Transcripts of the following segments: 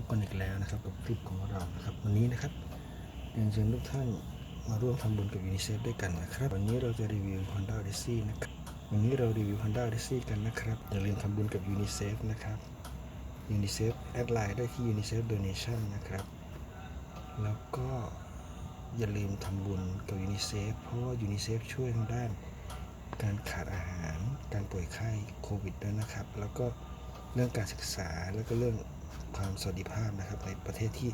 บกันอีกแล้วนะครับกับคลิปของเรานะครับ วันนี้นะครับเรียนเชิญทุกท่านมาร่วมทำบุญกับยูนิเซฟด้วยกันนะครับ วันนี้เราจะรีวิว Honda Odyssey นะครับวันนี้เรารีวิว Honda Odyssey กันนะครับอย่าลืมทำบุญกับยูนิเซฟนะครับยูนิเซฟแอดไลน์ได้ที่ UNICEF Donation นะครับ แล้วก็อย่าลืมทำบุญกับยูนิเซฟเพราะว่ายูนิเซฟช่วยทางด้าน การขาดอาหาร การป่วยไข้โควิดด้วยนะครับ แล้วก็เรื่องการศึกษาแล้วก็เรื่อง ความสวัสดิภาพนะครับในประเทศที่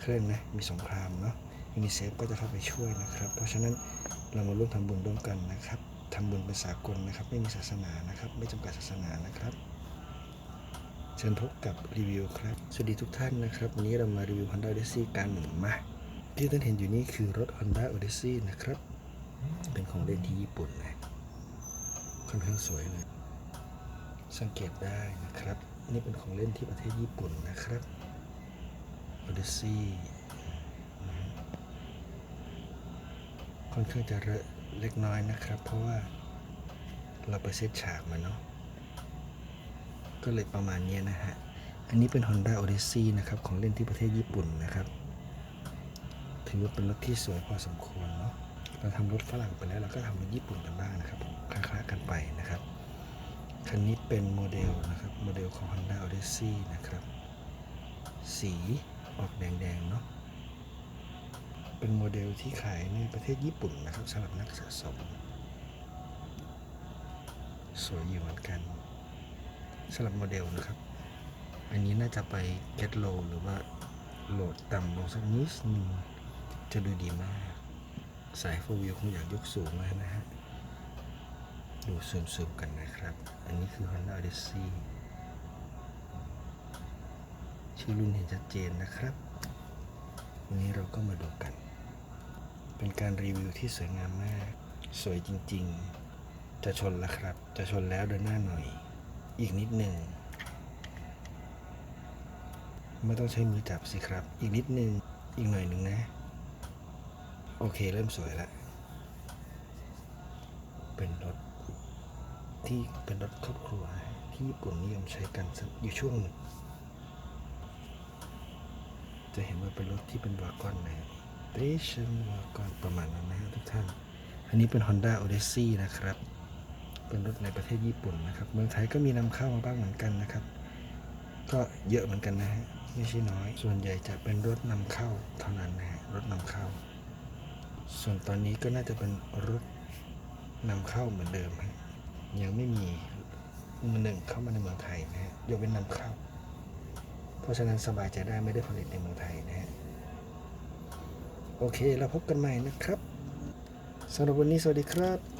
เคลื่อนนะมีสงครามเนาะยูนิเซฟก็จะเข้าไปช่วยนะครับ เพราะฉะนั้นเรามาร่วมทำบุญร่วมกันนะครับทำบุญเป็นสากลนะครับ ไม่มีศาสนานะครับ ไม่จำกัดศาสนานะครับ เชิญพบกับรีวิวครับ สวัสดีทุกท่านนะครับ วันนี้เรามารีวิว Honda Odyssey กันมาที่ท่านเห็นอยู่นี่คือรถ Honda Odyssey นะครับ เป็นของเล่นที่ญี่ปุ่นนะค่อนข้างสวยเลย สังเกตได้นะครับ นี่เป็นของเล่นที่ประเทศญี่ปุ่นนะครับ Odyssey นะฮะค่อนข้างจะเลอะเล็กน้อยนะครับ เพราะว่าเราไปเซตฉากมาเนาะ ก็เลยประมาณนี้นะฮะ อันนี้เป็น Honda Odyssey นะครับ ของเล่นที่ประเทศญี่ปุ่นนะครับ ถือว่าเป็นรถที่สวยพอสมควรเนาะ เราทำรถฝรั่งไปแล้วเราก็ทำรถญี่ปุ่นกันบ้างนะครับคล้ายๆกันไปนะครับ คันนี้เป็นโมเดลนะครับ โมเดลของ Honda Odyssey นะครับ สีออกแดงๆเนาะ เป็นโมเดลที่ขายในประเทศญี่ปุ่นนะครับสำหรับนักสะสม สวยอยู่เหมือนกันสำหรับโมเดลนะครับ อันนี้น่าจะไป get low หรือว่าโหลดต่ำลงสักนิดนึงจะดูดีมาก สายโฟวิวคงอยากยกสูงเลยนะฮะ ดูซูมๆกันนะครับ อันนี้คือ Honda Odyssey ชื่อรุ่นเห็นชัดเจนนะครับ วันนี้เราก็มาดูกัน เป็นการรีวิวที่สวยงามมาก สวยจริงๆ จะชนแล้วครับ จะชนแล้วเดินหน้าหน่อย อีกนิดหนึ่ง ไม่ต้องใช้มือจับสิครับ อีกนิดหนึ่ง อีกหน่อยหนึ่งนะ โอเคเริ่มสวยแล้วเป็นรถ ที่เป็นรถครอบครัวที่ญี่ปุ่นนิยมใช้กันอยู่ช่วงหนึ่งจะเห็นว่าเป็นรถที่เป็นวากอนนะเ a ชันวากอนประมาณนั้นนะทุกท่าน อันนี้เป็น Honda Odyssey นะครับ เป็นรถในประเทศญี่ปุ่นนะครับ เมืองไทยก็มีนำเข้ามาบ้างเหมือนกันนะครับ ก็เยอะเหมือนกันนะฮะ ไม่ใช่น้อย ส่วนใหญ่จะเป็นรถนำเข้าเท่านั้นนะฮะ รถนำเข้า ส่วนตอนนี้ก็น่าจะเป็นรถนำเข้าเหมือนเดิมฮะ ยังไม่มีมือหนึ่งเข้ามาในเมืองไทยนะฮะยกเว้นนำเข้า เพราะฉะนั้นสบายใจได้ไม่ได้ผลิตในเมืองไทยนะฮะโอเคเราพบกันใหม่นะครับสำหรับวันนี้สวัสดีครับ